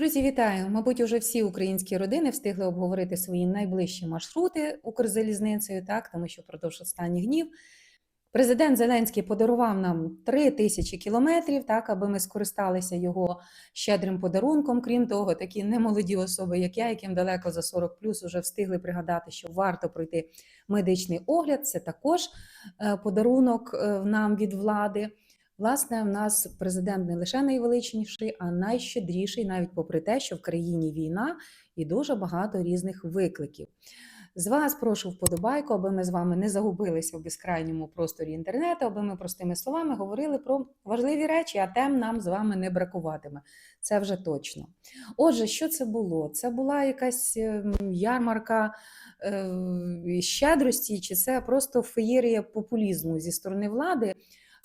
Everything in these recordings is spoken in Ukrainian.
Друзі, вітаю! Мабуть, уже всі українські родини встигли обговорити свої найближчі маршрути Укрзалізницею, так тому що впродовж останніх днів президент Зеленський подарував нам 3 тисячі кілометрів, так аби ми скористалися його щедрим подарунком. Крім того, такі немолоді особи, як я, яким далеко за 40 плюс, уже встигли пригадати, що варто пройти медичний огляд. Це також е, подарунок е, нам від влади. Власне, в нас президент не лише найвеличніший, а найщедріший, навіть попри те, що в країні війна і дуже багато різних викликів. З вас прошу вподобайку, аби ми з вами не загубилися в безкрайньому просторі інтернету, аби ми простими словами говорили про важливі речі, а тем нам з вами не бракуватиме. Це вже точно. Отже, що це було? Це була якась ем, ярмарка е, щедрості, чи це просто феєрія популізму зі сторони влади.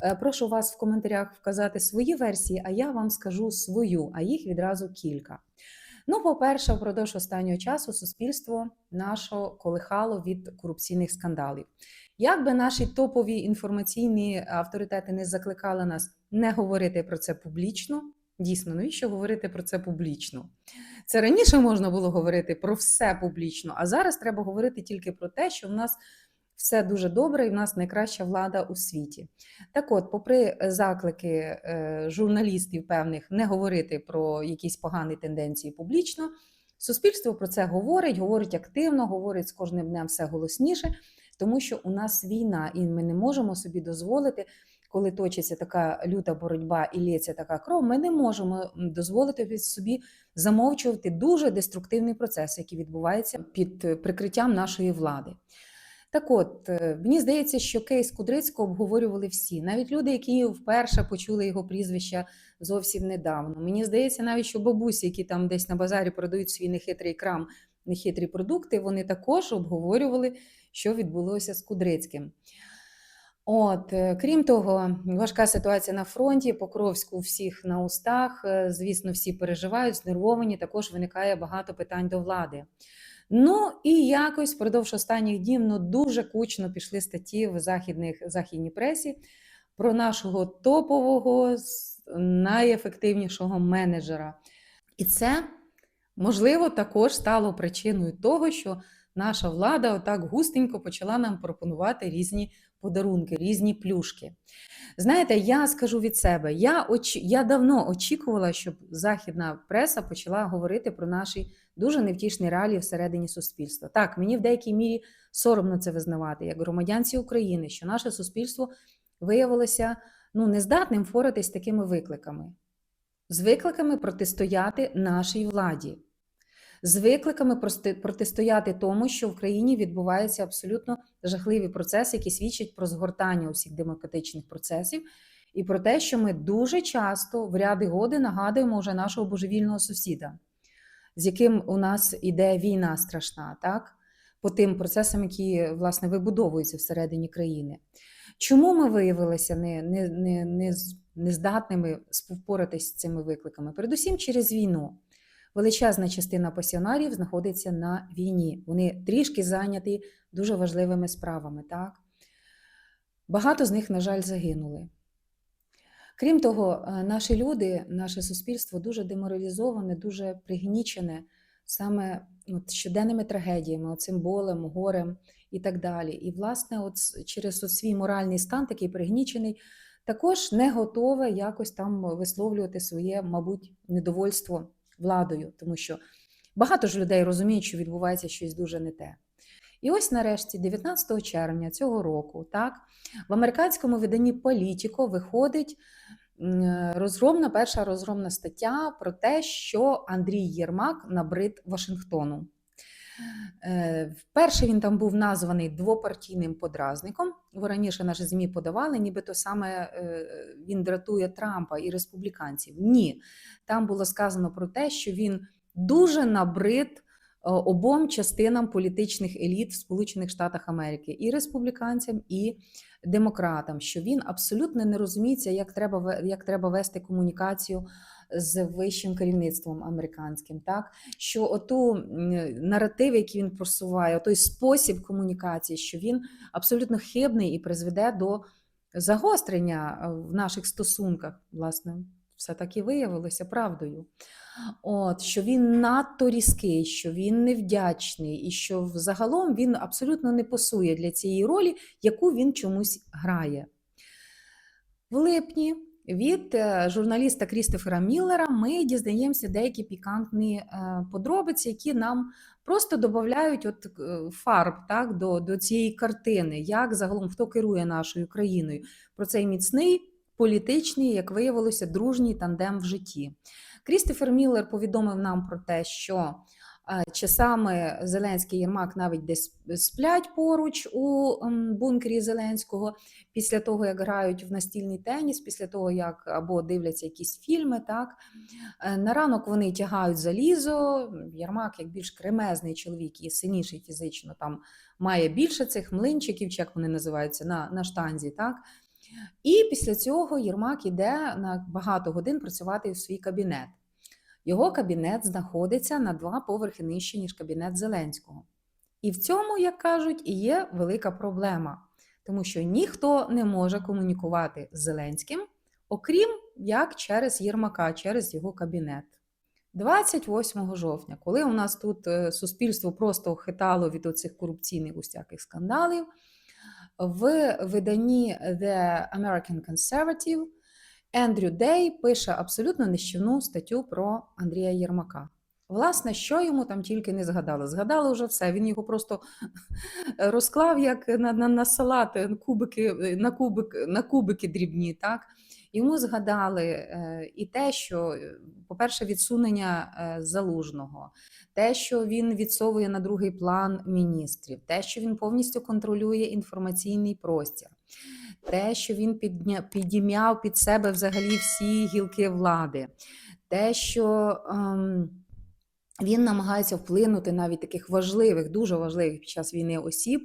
Е, Прошу вас в коментарях вказати свої версії, а я вам скажу свою, а їх відразу кілька. Ну, по-перше, впродовж останнього часу суспільство нашого колихало від корупційних скандалів. Як би наші топові інформаційні авторитети не закликали нас не говорити про це публічно, дійсно, навіщо говорити про це публічно? Це раніше можна було говорити про все публічно, а зараз треба говорити тільки про те, що в нас все дуже добре, і в нас найкраща влада у світі. Так от, попри заклики е, журналістів певних не говорити про якісь погані тенденції публічно, суспільство про це говорить, говорить активно, говорить з кожним днем все голосніше, тому що у нас війна, і ми не можемо собі дозволити. Коли точиться така люта боротьба і лється така кров, ми не можемо дозволити собі замовчувати дуже деструктивний процес, який відбувається під прикриттям нашої влади. Так от, е, мені здається, що кейс Кудрицького обговорювали всі, навіть люди, які вперше почули його прізвище зовсім недавно. Мені здається, навіть що бабусі, які там десь на базарі продають свій нехитрий крам, нехитрі продукти, вони також обговорювали, що відбулося з Кудрицьким. От, е, крім того, важка ситуація на фронті, Покровську всіх на устах. е, Звісно, всі переживають, знервовані. Також виникає багато питань до влади. Ну і якось впродовж останніх днів ну, дуже кучно пішли статті в західних, західній пресі про нашого топового, найефективнішого менеджера. І це, можливо, також стало причиною того, що наша влада отак густенько почала нам пропонувати різні подарунки, різні плюшки. Знаєте, я скажу від себе, я, оч... я давно очікувала, щоб західна преса почала говорити про наші дуже невтішні реалії всередині суспільства. Так, мені в деякій мірі соромно це визнавати, як громадянці України, що наше суспільство виявилося ну, нездатним впоратись з такими викликами, з викликами протистояти нашій владі, з викликами протистояти тому, що в країні відбуваються абсолютно жахливі процеси, які свідчать про згортання усіх демократичних процесів. І про те, що ми дуже часто в ряди годи нагадуємо вже нашого божевільного сусіда, з яким у нас іде війна страшна, так? По тим процесам, які власне вибудовуються всередині країни. Чому ми виявилися не, не, не, не, нездатними впоратись з цими викликами? Передусім через війну. Величезна частина пасіонарів знаходиться на війні. Вони трішки зайняті дуже важливими справами. Так? Багато з них, на жаль, загинули. Крім того, е, наші люди, наше суспільство дуже деморалізоване, дуже пригнічене саме от щоденними трагедіями, оцим болем, горем і так далі. І, власне, от через от свій моральний стан, такий пригнічений, також не готове якось там висловлювати своє, мабуть, недовольство владою, тому що багато ж людей розуміють, що відбувається щось дуже не те. І ось нарешті, 19 червня цього року, так, в американському виданні Політіко виходить розгромна, перша розгромна стаття про те, що Андрій Єрмак набрид Вашингтону. Е, Вперше він там був названий двопартійним подразником. Бо раніше наші ЗМІ подавали, нібито саме е, він дратує Трампа і республіканців. Ні, там було сказано про те, що він дуже набрид е, обом частинам політичних еліт в Сполучених Штатах Америки, і республіканцям, і демократам, що він абсолютно не розуміється, як треба як треба вести комунікацію з вищим керівництвом американським, так що оту наратив, який він просуває, той спосіб комунікації, що він абсолютно хибний і призведе до загострення в наших стосунках, власне, все таки виявилося правдою. От, що він надто різкий, що він невдячний, і що взагалом він абсолютно не пасує для цієї ролі, яку він чомусь грає. В липні від е, журналіста Крістофера Міллера ми дізнаємося деякі пікантні е, подробиці, які нам просто додають от е, фарб так, до, до цієї картини, як загалом хто керує нашою країною. Про цей міцний політичний, як виявилося, дружній тандем в житті. Крістофер Міллер повідомив нам про те, що часами Зеленський Єрмак навіть десь сплять поруч у ем, бункері Зеленського після того, як грають в настільний теніс, після того, як або дивляться якісь фільми. Так Е, на ранок вони тягають залізо. Єрмак, як більш кремезний чоловік і сильніший фізично, там має більше цих млинчиків, чи як вони називаються, на, на штанзі. так і після цього Єрмак іде на багато годин працювати в свій кабінет. Його кабінет знаходиться на два поверхи нижче, ніж кабінет Зеленського. І в цьому, як кажуть, і є велика проблема, тому що ніхто не може комунікувати з Зеленським, окрім як через Єрмака, через його кабінет. 28 жовтня, коли у нас тут е, суспільство просто хитало від оцих корупційних усяких скандалів, в виданні The American Conservative Ендрю Дей пише абсолютно нищівну статтю про Андрія Єрмака. Власне, що йому там тільки не згадали. Згадали вже все. Він його просто розклав як на на, на салат кубики, на, кубик, на кубики дрібні. так? Йому згадали е, і те, що, по-перше, відсунення е, залужного, те, що він відсовує на другий план міністрів, те, що він повністю контролює інформаційний простір, те, що він підня, підім'яв під себе взагалі всі гілки влади, те, що. Ем, він намагається вплинути навіть таких важливих, дуже важливих під час війни осіб,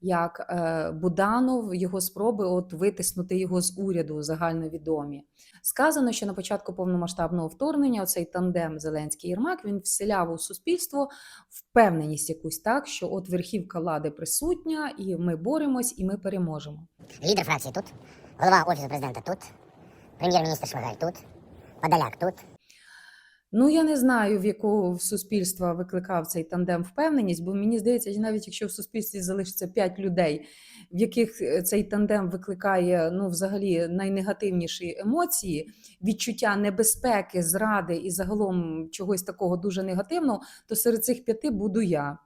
як е, Буданов, його спроби от витиснути його з уряду загальновідомі. Сказано, що на початку повномасштабного вторгнення цей тандем Зеленський Єрмак він вселяв у суспільство впевненість якусь так, що от верхівка влади присутня, і ми боремось, і ми переможемо. Лідер фракції тут, голова офісу президента тут, прем'єр-міністр Шмигаль тут, Подоляк тут. Ну, я не знаю, в якого суспільства викликав цей тандем впевненість, бо мені здається, навіть якщо в суспільстві залишиться 5 людей, в яких е, цей тандем викликає ну, взагалі найнегативніші емоції, відчуття небезпеки, зради і загалом чогось такого дуже негативного, то серед цих п'яти буду я.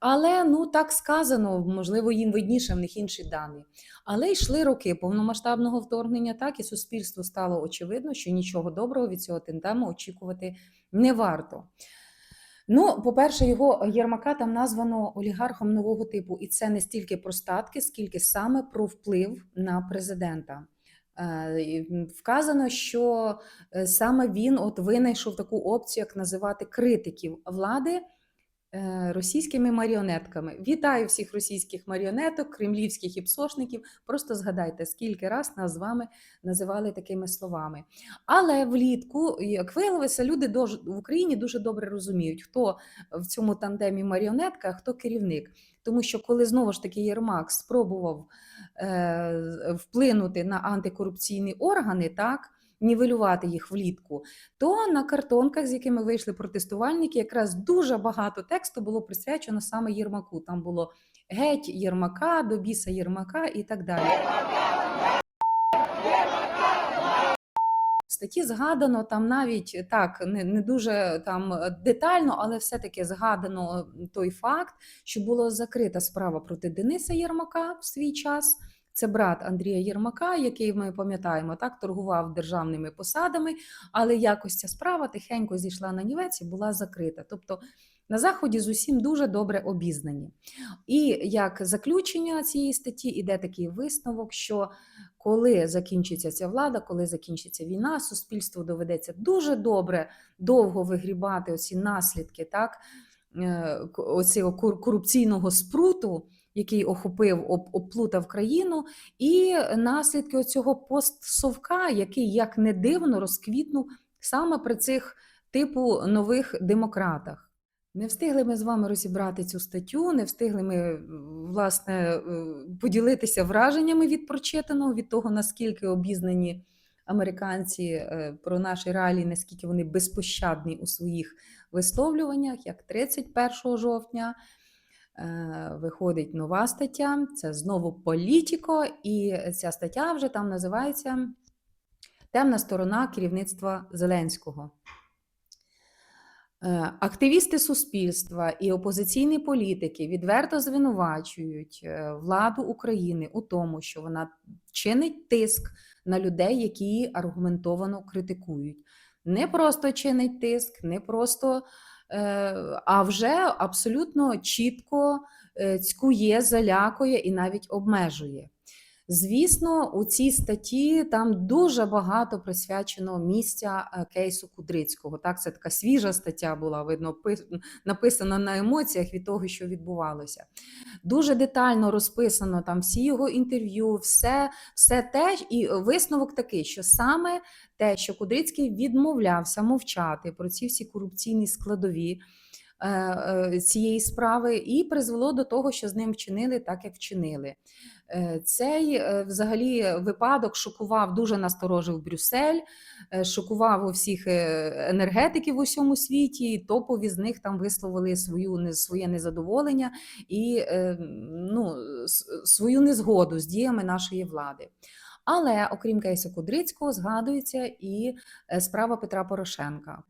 Але ну так сказано, можливо, їм видніше в них інші дані. Але йшли роки повномасштабного вторгнення, так і суспільству стало очевидно, що нічого доброго від цього тендему очікувати не варто. Ну, по-перше, його Єрмака там названо олігархом нового типу, і це не стільки про статки, скільки саме про вплив на президента. Е, вказано, що е, саме він от винайшов таку опцію, як називати критиків влади російськими маріонетками. Вітаю всіх російських маріонеток, кремлівських і псошників. Просто згадайте, скільки раз нас з вами називали такими словами. Але влітку, як виявилося, люди в Україні дуже добре розуміють, хто в цьому тандемі маріонетка, а хто керівник. Тому що коли знову ж таки Єрмак спробував е, вплинути на антикорупційні органи, так нівелювати їх влітку, то на картонках, з якими вийшли протестувальники, якраз дуже багато тексту було присвячено саме Єрмаку. Там було геть Єрмака, до біса Єрмака і так далі. Статті згадано там навіть так не не дуже там детально, але все-таки згадано той факт, що була закрита справа проти Дениса Єрмака в свій час. Це брат Андрія Єрмака, який ми пам'ятаємо, так торгував державними посадами, але якось ця справа тихенько зійшла на нівець і була закрита. Тобто на заході з усім дуже добре обізнані. І як заключення цієї статті іде такий висновок, що коли закінчиться ця влада, коли закінчиться війна, суспільству доведеться дуже добре довго вигрібати оці наслідки, так е, оцього корупційного спруту який охопив, оплутав країну, і наслідки цього постсовка, який як не дивно розквітнув саме при цих типу нових демократах. Не встигли ми з вами розібрати цю статтю, не встигли ми власне е, поділитися враженнями від прочитаного, від того, наскільки обізнані американці е, про наші реалії, наскільки вони безпощадні у своїх висловлюваннях, як 31 жовтня. Е, Виходить нова стаття, це знову політико, і ця стаття вже там називається Темна сторона керівництва Зеленського. Е, Активісти суспільства і опозиційні політики відверто звинувачують е, владу України у тому, що вона чинить тиск на людей, які її аргументовано критикують. Не просто чинить тиск, не просто, а вже абсолютно чітко е, цькує, залякує і навіть обмежує. Звісно, у цій статті там дуже багато присвячено місця е, кейсу Кудрицького. Так, це така свіжа стаття була, видно, пи- написана на емоціях від того, що відбувалося. Дуже детально розписано там всі його інтерв'ю, все, все те, і висновок такий, що саме те, що Кудрицький відмовлявся мовчати про ці всі корупційні складові. Е, е, Цієї справи і призвело до того, що з ним вчинили так, як вчинили. Е, Цей взагалі випадок шокував, дуже насторожив Брюссель, шокував усіх е, енергетиків у всьому світі. і Топові з них там висловили свою своє незадоволення і ну, свою незгоду з діями нашої влади. Але окрім кейсу Кудрицького, згадується і справа Петра Порошенка.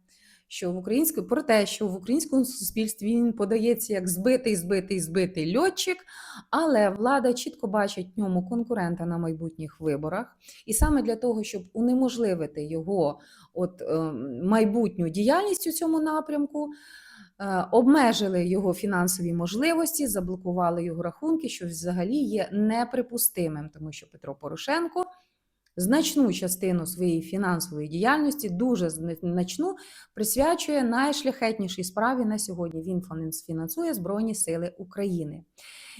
Що в українському про те, що в українському суспільстві він подається як збитий, збитий, збитий льотчик, але влада чітко бачить в ньому конкурента на майбутніх виборах, і саме для того, щоб унеможливити його от, е, майбутню діяльність у цьому напрямку, е, обмежили його фінансові можливості, заблокували його рахунки, що взагалі є неприпустимим, тому що Петро Порошенко. Значну частину своєї фінансової діяльності, дуже значну, присвячує найшляхетнішій справі на сьогодні. Він фінанс- фінансує Збройні Сили України.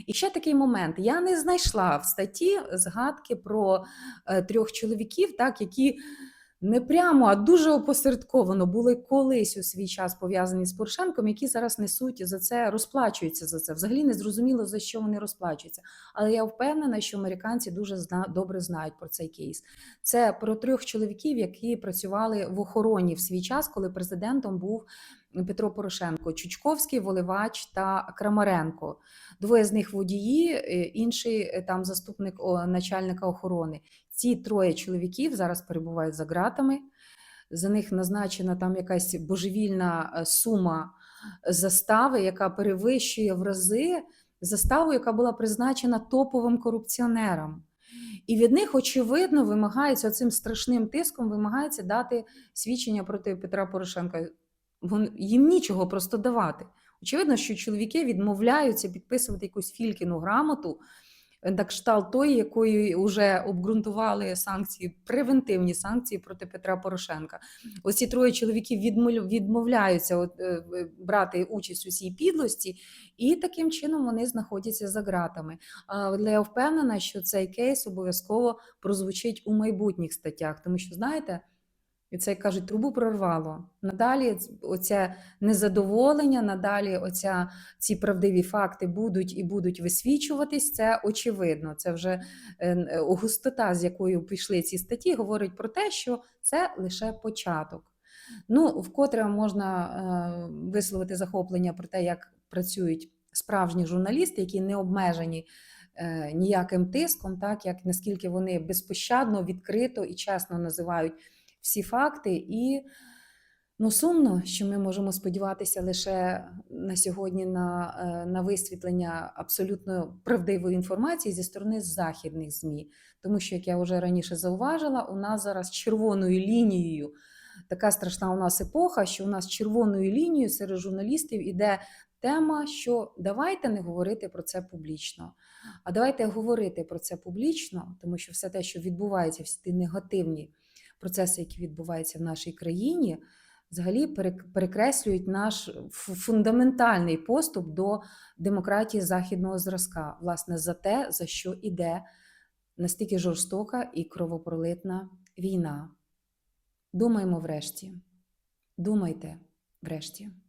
І ще такий момент: я не знайшла в статті згадки про е, трьох чоловіків, так, які не прямо, а дуже опосередковано були колись у свій час пов'язані з Порошенком, які зараз несуть за це, розплачуються за це. Взагалі не зрозуміло, за що вони розплачуються. Але я впевнена, що американці дуже зна- добре знають про цей кейс. Це про трьох чоловіків, які працювали в охороні в свій час, коли президентом був Петро Порошенко, Чучковський, Воливач та Крамаренко. Двоє з них водії, е, інший е, там заступник начальника охорони. Ці троє чоловіків зараз перебувають за ґратами. За них назначена там якась божевільна е, сума застави, яка перевищує в рази заставу, яка була призначена топовим корупціонерам. І від них, очевидно, вимагається цим страшним тиском, вимагається дати свідчення проти Петра Порошенка. Їм нічого просто давати. Очевидно, що чоловіки відмовляються підписувати якусь фількіну грамоту, е, на кшталт тої, якою вже обґрунтували санкції, превентивні санкції проти Петра Порошенка. Ось ці троє чоловіків відмов- відмовляються е, брати участь у цій підлості, і таким чином вони знаходяться за ґратами. Але я впевнена, що цей кейс обов'язково прозвучить у майбутніх статтях, тому що, знаєте, і це як кажуть, трубу прорвало. Надалі оце незадоволення, надалі оця, ці правдиві факти будуть і будуть висвічуватись. Це очевидно. Це вже е, е, густота, з якою пішли ці статті, говорить про те, що це лише початок. Ну, вкотре можна е, висловити захоплення про те, як працюють справжні журналісти, які не обмежені ніяким тиском, так як наскільки вони безпощадно, відкрито і чесно називають всі факти. І ну, сумно, що ми можемо сподіватися лише на сьогодні на, е, на висвітлення абсолютно правдивої інформації зі сторони західних ЗМІ. Тому що, як я вже раніше зауважила, у нас зараз червоною лінією. Така страшна у нас епоха, що у нас червоною лінією серед журналістів іде тема, що давайте не говорити про це публічно. А давайте говорити про це публічно, тому що все те, що відбувається, всі ті негативні процеси, які відбуваються в нашій країні, взагалі перекреслюють наш фундаментальний поступ до демократії західного зразка, власне, за те, за що іде настільки жорстока і кровопролитна війна. Думаємо врешті. Думайте врешті.